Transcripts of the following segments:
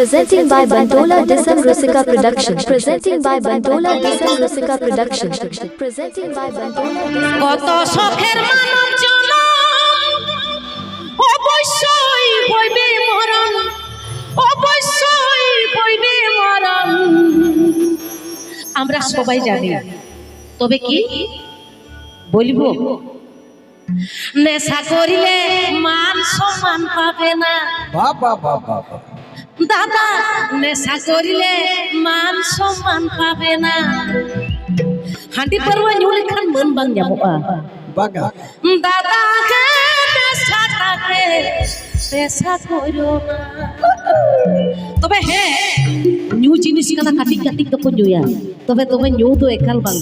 Presenting by Bantola Disam Rusika Production. Presenting by Bantola Disam Rusika Production. Presenting by Bantola Disam কত শখের মানব জন অবশ্যই হইবে মরণ অবশ্যই হইবে মরণ আমরা সবাই জানি তবে কি বলব নেশা করিলে মান সম্মান পাবে না বাবা বাবা বাবা দাদা নেশা করিলে মান সম্মান পাবে না। হাঁটি পারওয়া নিউলি খান মন বাং যাব বাগা। দাদাকে নেশাটাকে পেশা করো না। তবে হ্যাঁ নিউ জিনিস কথা কাটি কাটি তো নিউয়া তবে তবে নিউ তো একাল বাং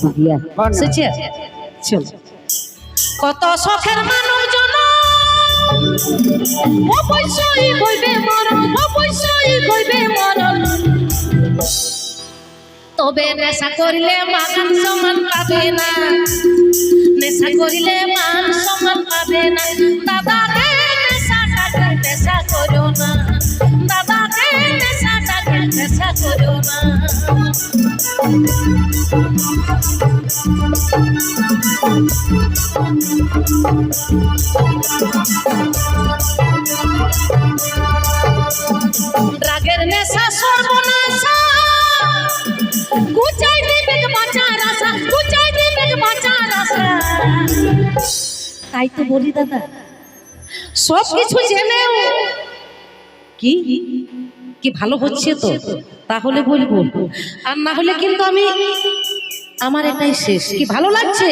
বাং। সেছে চল। কত শখের জন অবশ্যই হইবে মরণ, অবশ্যই হইবে মরণ। তবে নেশা করিলে মান সমান পাবে না। নেশা করিলে মান সম্মান পাবে না। দাদাকে নেশাটাকে নেশা করো না। দাদাকে নেশাটাকে নেশা করো না। রাগের নেশা, সর্বনাশা। দিবে দিবে তাই তো বলি, দাদা সব কিছু জেনেও কি কি ভালো হচ্ছে তো? তাহলে বলব। আর না হলে কিন্তু আমি আমার এটাই শেষ। কি ভালো লাগছে?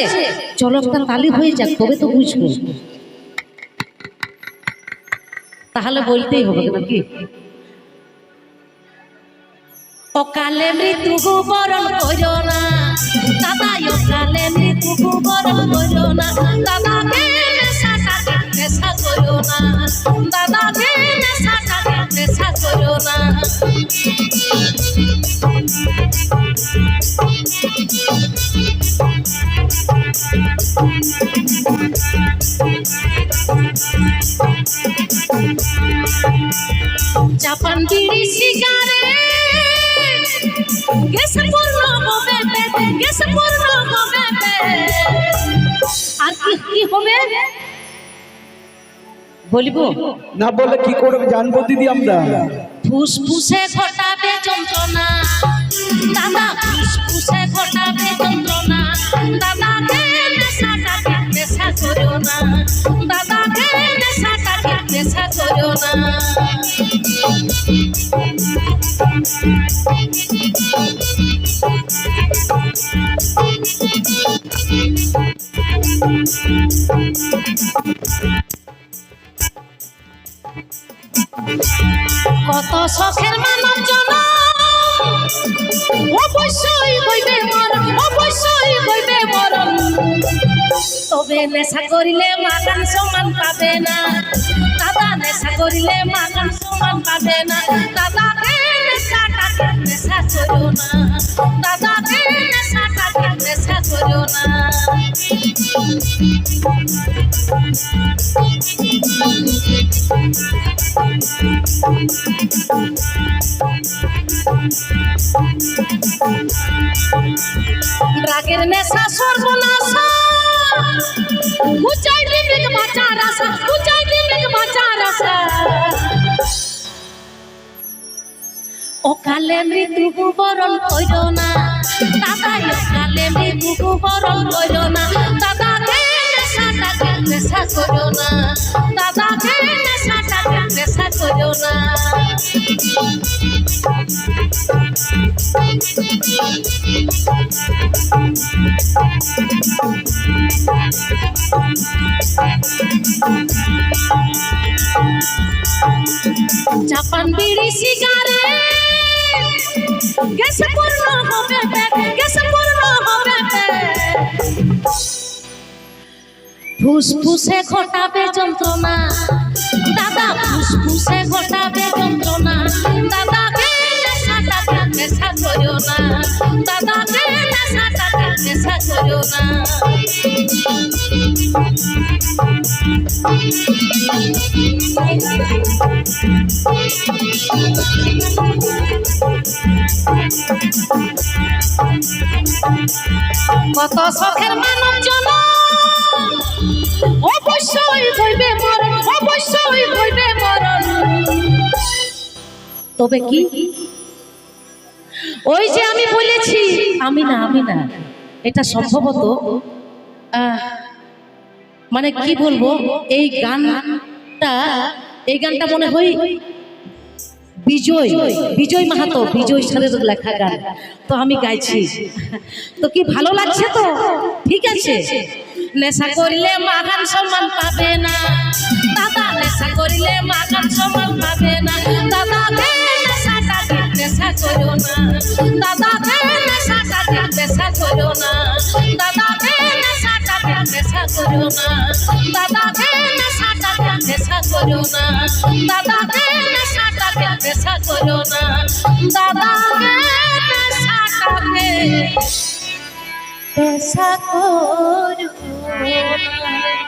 চলো একটা তালি হয়ে যাক, তবে তো বুঝব। তাহলে বলতেই হবে নাকি? অকালে মৃত্যু বরণ করো না। দাদা অকালে মৃত্যু বরণ করো না। দাদাকে নেশাটাকে নেশা করো না। দাদাকে নেশাটাকে নেশা করো না। জাপান বিড়ি সিগারেট গ্যাস পূর্ণ হবে পেটে গ্যাস পূর্ণ হবে আর কি কি হবে? বলিব। না বলে কি করে জানব দিদি আমরা। ফুসফুসে ঘটাবে যন্ত্রণা। দাদা ফুসফুসে ঘটাবে যন্ত্রণা। দাদাকে কত শখের মানব জন অবশ্যই হইবে মরণ, অবশ্যই হইবে মরণ। তবে নেশা করিলে মাগান সমান পাবে না। দাদা, নেশা করিলে মাগান সমান পাবে না। নেশা করো না দাদাকে নেশাটাকে নেশা করো না রাগের নেশা সর্বনাশা উচাই দিবে বাঁচার আশা উচাই দিবে বাঁচার আশা অকালে মৃত্যু বরণ কইর না। দাদা, অকালে মৃত্যু বরণ কইর না। দাদাকে নেশাটাকে নেশা করো না। দাদাকে নেশাটাকে নেশা করো না। জাপান বিড়ি, সিগারেট। ফুসফুসে ঘটাবে যন্ত্রণা দাদা ফুসফুসে ঘটাবে যন্ত্রণা দাদাকে কত শখের মানব জন অবশ্যই হইবে মরণ অবশ্যই হইবে মরণ। তবে কি? ওই যে আমি বলেছি। আমি না আমি না। এটা সম্ভবত মানে কি বলব, এই গানটা এই গানটা মনে হয় বিজয় বিজয় মাহাতো, বিজয় স্যারের লেখা গান। তো আমি গাইছি। তো কি ভালো লাগছে তো? ঠিক আছে। নেশা করিলে মাগান সম্মান পাবে না। দাদা, নেশা করিলে মাগান সম্মান পাবে না। দাদা নেশা করো না। দাদা কে নেশাটাকে নেশা করো না। দাদা কে নেশাটাকে নেশা করো না। দাদা কে নেশাটাকে নেশা করো না। দাদা কে নেশাটাকে নেশা করো না। দাদা কে নেশাটাকে নেশা করো না।